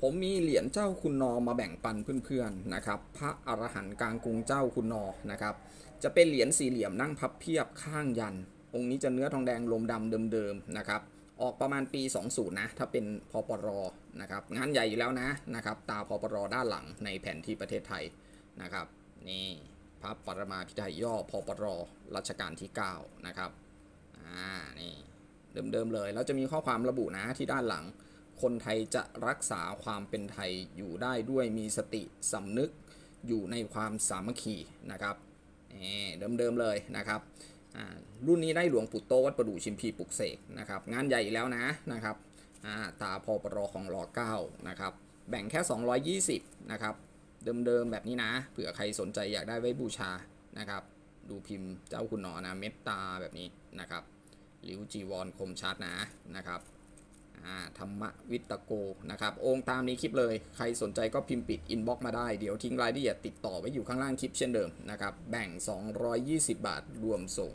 ผมมีเหรียญเจ้าคุณนอมาแบ่งปันเพื่อนๆนะครับ พระอรหันต์กลางกรุงเจ้าคุณนอนะครับ จะเป็นเหรียญสี่เหลี่ยมนั่งพับเพียบข้างยัน องค์นี้จะเนื้อทองแดงลมดำเดิมๆนะครับ ออกประมาณปี 20 นะ ถ้าเป็นพปรนะครับ งานใหญ่อยู่แล้วนะนะครับ ตาพปรด้านหลังในแผนที่ประเทศไทยนะครับ นี่พระปรมาพิไทยย่อพปรรัชกาลที่9นะครับ อ่า นี่เดิมๆเลย แล้วจะมีข้อความระบุนะที่ด้านหลัง คนไทยจะรักษาความเป็นไทยอยู่ได้ด้วยมีสติสำนึกอยู่ในความสามัคคีนะครับเดิมๆเลยนะครับรุ่นนี้ได้หลวงปู่โตวัดประดู่ชิมพีปุกเสกนะครับงานใหญ่อีกแล้วนะนะครับาตาพอปรของรอ9นะครับแบ่งแค่ 220นะครับเดิมๆแบบนี้นะเผื่อใครสนใจอยากได้ไว้บูชานะครับดูพิมพ์เจ้าคุณหนอนะเม็ดตาแบบนี้นะครับหลิวจีวรคมชัดนะนะครับ ธรรมวิตโกนะครับองค์ตามนี้คลิปเลย ใครสนใจก็พิมพ์ปิดอินบ็อกมาได้ เดี๋ยวทิ้งรายละเอียดติดต่อไว้อยู่ข้างล่างคลิปเช่นเดิมนะครับแบ่ง 220 บาทรวมส่ง